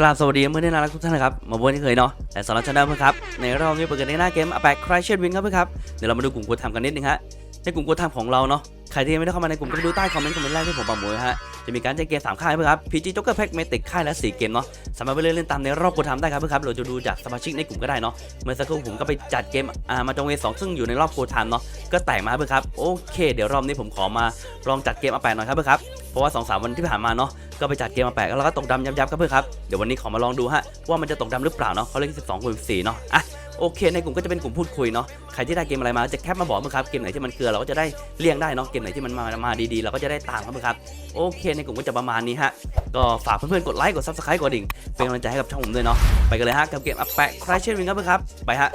กราบสวัสดีเพื่อนที่น่ารักทุกท่านนะครับ มาวนที่เคยเนาะแต่สำหรับชาแนลเพื่อนครับ ในรอบนี้เปิดกันในหน้าเกมอแปกครายเชนวินครับเพื่อนครับ เดี๋ยวเรามาดูกลุ่มกดทำกันนิดนึงฮะ ในกลุ่มกดทำของเราเนาะ ใครที่ยังไม่ได้เข้ามาในกลุ่มก็ไปดูใต้คอมเมนต์คอมเมนต์แรกที่ผมบอกหมวยฮะจะมีการแจ้งเกมสามค่ายเพื่อครับ PG Joker Pack Matic ค่ายและ4เกมเนาะสามารถไปเล่นเล่นตามในรอบกดทำได้ครับเพื่อครับเราจะดูจากสมาชิกในกลุ่มก็ได้เนาะเมื่อสักครู่ผมก็ไปจัดเกมอ่ามาจงเวสองซึ่งอยู่ในรอบโคทามเนาะก็แตกมาเพื่อครับโอเค เดี๋ยวรอบนี้ผมขอมาลองจัดเกมอาแปดหน่อยครับเพื่อครับเพราะว่าสองสามวันที่ผ่านมาเนาะก็ไปจัดเกมมาแปดแล้วก็ตกดำยับๆครับเพื่อครับเดี๋ยววันนี้ขอมาลองดูฮะว่ามันจะตกดำหรือเปล่าเนาะเขาเล่นสิบสองคูณสี่เนาะอะ โอเค ในกลุ่มก็จะเป็นกลุ่มพูดคุยเนาะใครที่ได้เกมอะไรมาจะแคปมาบอกเพื่อนครับเกมไหนที่มันเกลือเราก็จะได้เลี่ยงได้เนาะเกมไหนที่มันมามาดีๆเราก็จะได้ตามครับเพื่อนครับโอเค ในกลุ่มก็จะประมาณนี้ฮะก็ฝากเพื่อนๆกดไลค์กด subscribe กดดิ่งเป็นกำลังใจให้กับช่องผมด้วยเนาะไปกันเลยฮะกับเกมอัปแปะคลายเช่นวินครับเพื่อนครับไปฮะ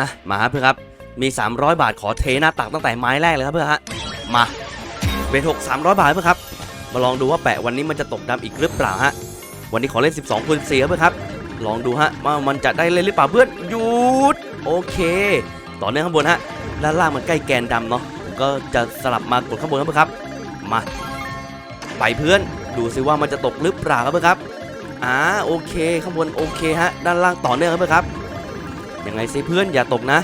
อะมาครับเพื่อนครับมี 300 บาทขอเทหน้าตักตั้งแต่ไม้แรกเลยครับเพื่อนฮะมาเบทหก300บาทเพื่อนครับมาลองดูว่าแปะวันนี้มันจะตกดำอีกหรือเปล่าฮะวันนี้ขอเล่น 12คูณ4ครับเพื่อนครับ ลองดูฮะว่ามันจะได้เล่นหรือเปล่าเพื่อนหยุดโอเค ต่อเนื่องข้างบนฮะด้านล่างมันใกล้แกนดำเนาะผมก็จะสลับมากดข้างบนครับเพื่อครับ มา ไปเพื่อนดูซิว่ามันจะตกหรือเปล่าครับเพื่อนครับอ่าโอเคข้างบนโอเคฮะด้านล่างต่อเนื่องครับเพื่อนครับยังไงสิเพื่อนอย่าตกนะ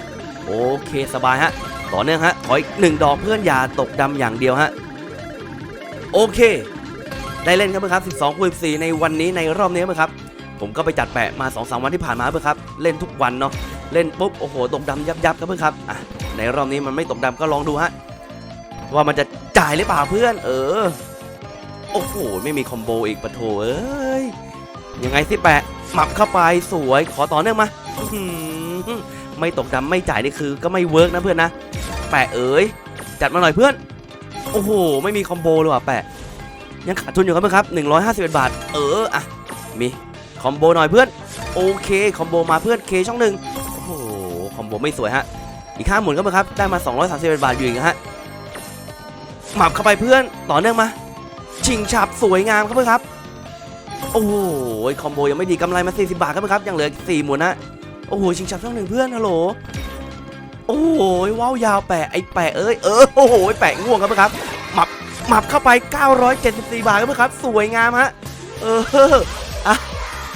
โอเคสบายฮะต่อเนื่องฮะขออีกหนึ่งดอกเพื่อนอย่าตกดำอย่างเดียวฮะโอเค ได้เล่นครับเพื่อนครับ 12คูณ14ในวันนี้ในรอบนี้ครับ ผมก็ไปจัดแปะมา2อสวันที่ผ่านมาเพื่อนครับ เล่นทุกวันเนาะ เล่นปุ๊บ โอ้โห ตกดำยับยับครับเพื่อนครับ อะ ในรอบนี้มันไม่ตกดำก็ลองดูฮะ ว่ามันจะจ่ายหรือเปล่าเพื่อน เออ โอ้โห ไม่มีคอมโบอีกปะโถเอ้ย ยังไงสิแปะหมับเข้าไปสวย ขอต่อเนื่องมา ไม่ตกดำไม่จ่ายนี่คือ ก็ไม่เวิร์กนะเพื่อนนะ แปะเอ้ยจัดมาหน่อยเพื่อน โอ้โห ไม่มีคอมโบเลยว่ะแปะ ยังขาดทุนอยู่ครับเพื่อนครับ151บาท เออ อะ มี คอมโบหน่อยเพื่อน โอเค คอมโบมาเพื่อนเคช่องหนึ่งโอ้โห คอมโบไม่สวยฮะ อีกข้าหมุนครับเพื่อนครับ ได้มา 231 บาทอยู่อีกฮะหมับเข้าไปเพื่อน ต่อเนื่องมา ชิงฉับสวยงามครับเพื่อนครับ โอ้โห คอมโบยังไม่ดีกำไรมา 40 บาทครับเพื่อนครับ ยังเหลือ4หมุนนะโอ้โห ชิงฉับช่องหนึ่งเพื่อนฮัลโหล โอ้โห ว้าวยาวแปะไอแปะเอ้ย เออ โอ้โห แปะง่วงครับเพื่อนครับ หมับ หมับเข้าไป 974 บาทครับเพื่อนครับ สวยงามฮะ เอออะ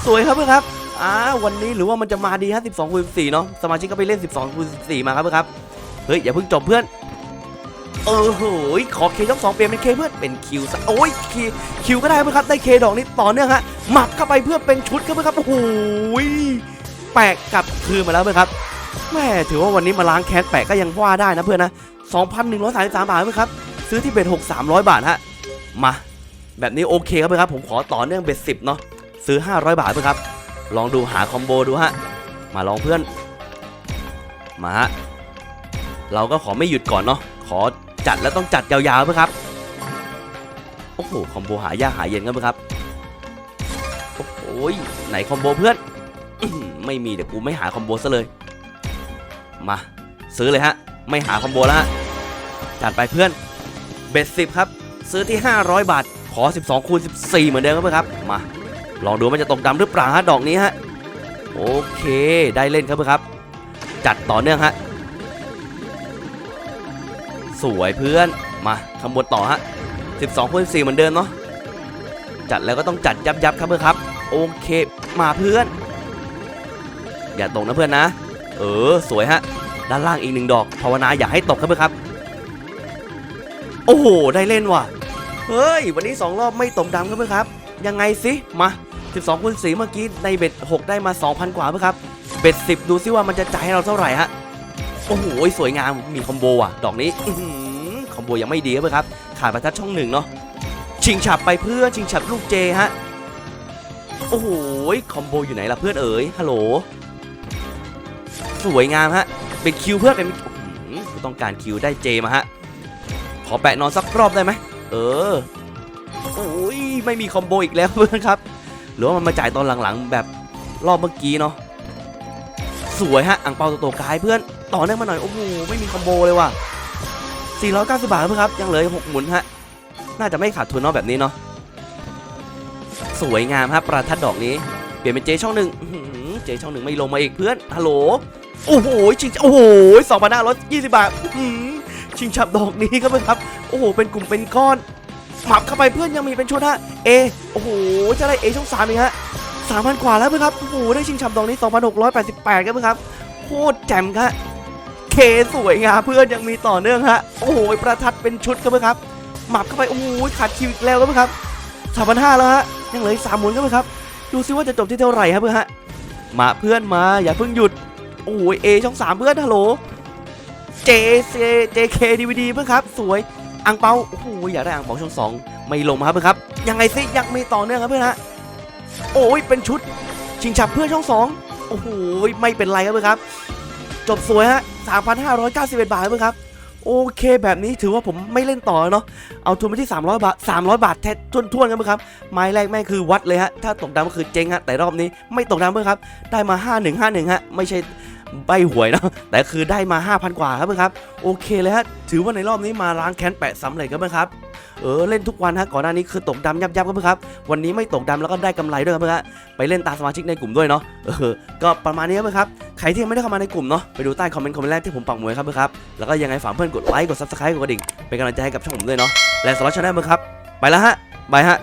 สวยครับเพื่อนครับอ่าวันนี้หรือว่ามันจะมาดีฮะ12คูณ14เนาะสมาชิกก็ไปเล่น 12คูณ14มาครับเพื่อนครับเฮ้ยอย่าเพิ่งจบเพื่อนเออโหยขอเคยกสองเปลี่ยนเป็นเคเพื่อนเป็นคิวซะโอ้ยคิวคิวก็ได้เพื่อนครับได้เคดอกนี้ต่อเนื่องฮะหมับเข้าไปเพื่อเป็นชุดครับเพื่อนครับโอ้โหยแปะกลับคืนมาแล้วเพื่อนครับแม่ถือว่าวันนี้มาล้างแค้นแปะก็ยังว่าได้นะเพื่อนนะ2,133บาทเพื่อนครับซื้อที่เบ็ด6 300 บาทฮะมาแบบนี้โอเคครับเพื่อนครับผมขอต่อเนื่องเบ็ด10เนาะ ซื้อ 500 บาทเพื่อนครับ ลองดูหาคอมโบดูฮะ มาลองเพื่อน มาฮะ เราก็ขอไม่หยุดก่อนเนาะ ขอจัดแล้วต้องจัดยาวๆเพื่อครับ โอ้โห คอมโบหายากหายเย็นกันเพื่อครับ โอ้โหไหนคอมโบเพื่อน ไม่มีเดี๋ยวกูไม่หาคอมโบซะเลย มา ซื้อเลยฮะ ไม่หาคอมโบแล้วฮะ จัดไปเพื่อน เบ็ดสิบครับ ซื้อที่ 500 บาท ขอ 12คูณ14 เหมือนเดิมครับเพื่อนครับ มา ลองดูมันจะตกดำหรือเปล่าฮะดอกนี้ฮะโอเคได้เล่นครับเพื่อนครับ จัดต่อเนื่องฮะสวยเพื่อนมาขบวนต่อฮะ12คูณ4เหมือนเดิมเนาะจัดแล้วก็ต้องจัดยับยับครับเพื่อนครับ โอเคมาเพื่อน อย่าตกนะเพื่อนนะ เออสวยฮะด้านล่างอีกหนึ่งดอกภาวนาอย่าให้ตกครับเพื่อนครับ โอ้โหได้เล่นว่ะเฮ้ยวันนี้2รอบไม่ตกดำครับเพื่อนครับ ยังไงสิมา12คูณ4เมื่อกี้ในเบ็ด6ได้มา 2,000 กว่าเพื่อนครับ เบ็ด 10 ดูซิว่ามันจะจ่ายให้เราเท่าไหร่ฮะ โอ้โห สวยงาม มีคอมโบอะ ดอกนี้อคอมโบยังไม่ดีเพื่อครับ ขาดประทัดช่องหนึ่งเนาะ ชิงฉับไปเพื่อน ชิงฉับลูกเจฮะ โอ้โห คอมโบอยู่ไหนล่ะเพื่อนเอ๋ย ฮัลโหล สวยงามฮะ เป็นคิวเพื่อนเป็นต้องการคิวได้เจมาฮะ ขอแปะนอนสักรอบได้ไหม เออ โอ้ยไม่มีคอมโบอีกแล้วเพื่อนครับ หรือว่ามันมาจ่ายตอนหลังๆ แบบรอบเมื่อกี้เนาะสวยฮะอ่างเปาตัวโตกายเพื่อนต่อเนื่องมาหน่อยโอ้โหไม่มีคอมโบเลยว่ะ490 บาทเพื่อนครับยังเหลือ6หมุนฮะน่าจะไม่ขาดทุนเนาะแบบนี้เนาะสวยงามครับประทัดดอกนี้เปลี่ยนเป็นเจช่องหนึ่งเจช่องหนึ่งไม่ลงมาอีกเพื่อนฮัลโหลโอ้โหชิงโอ้โหสองพันห้าร้อยยี่สิบบาทชิงฉับดอกนี้ครับเพื่อนครับโอ้โหเป็นกลุ่มเป็นก้อน หมับเข้าไปเพื่อนยังมีเป็นชุดฮะเอโอ้โหจะได้เอช่องสามอีกฮะ3,000กว่าแล้วเพื่อนครับโอ้โหได้ชิงแชับดอกนี้ 2,688ครับเพื่อนครับโคตรแจ่มครับเคสวยงามเพื่อนยังมีต่อเนื่องฮะโอ้โหประทัดเป็นชุดครับเพื่อนครับหมับเข้าไปโอ้โหขาดคิวอีกแล้วครับเพื่อนครับ3,500แล้วฮะยังเหลืออีกสามหมุนครับเพื่อนครับดูซิว่าจะจบที่เท่าไหร่ครับเพื่อนฮะมาเพื่อนมาอย่าเพิ่งหยุดโอ้ยเอช่องสามเพื่อนฮัลโหล JC JK DVD เพื่อนครับ สวย อังเปาโอ้โหอยากได้อังเปาช่องสองไม่ลงมาครับเพื่อนครับ ยังไงซิยังมีต่อเนื่องครับเพื่อนฮะโอ้ยเป็นชุดชิงฉับเพื่อนช่องสองโอ้โหไม่เป็นไรครับเพื่อนครับ จบสวยฮะ3,591 บาทครับเพื่อนครับโอเคแบบนี้ถือว่าผมไม่เล่นต่อเนาะเอาทุนไปที่ 300 บาท 300 บาทแท้ทวนๆกันเพื่อนครับไม้แรกแม่คือวัดเลยฮะถ้าตกดำก็คือเจ๊งฮะแต่รอบนี้ไม่ตกดำเพื่อนครับ ได้มา 5151ฮะไม่ใช่ ใบหวยเนาะแต่คือได้มา 5,000 กว่าครับเพื่อนครับ โอเคเลยฮะ ถือว่าในรอบนี้มาล้างแค้นแปะซ้ำเลยครับเพื่อนครับ เออเล่นทุกวันฮะก่อนหน้านี้คือตกดำยับยับครับเพื่อนครับ วันนี้ไม่ตกดำแล้วก็ได้กำไรด้วยครับเพื่อนฮะไปเล่นตามสมาชิกในกลุ่มด้วยเนาะ เออ ก็ประมาณนี้ครับเพื่อนครับ ใครที่ยังไม่ได้เข้ามาในกลุ่มเนาะ ไปดูใต้คอมเมนต์คอมเมนต์แรกที่ผมปักหมุดไว้ครับเพื่อนครับ แล้วก็ยังไงฝากเพื่อนกดไลค์ กด subscribe กดกระดิ่ง เป็นกำลังใจให้กับช่องผมด้วยเนาะ และสำหรับชาแนลเพื่อนครับ ไปแล้วฮะบายฮะ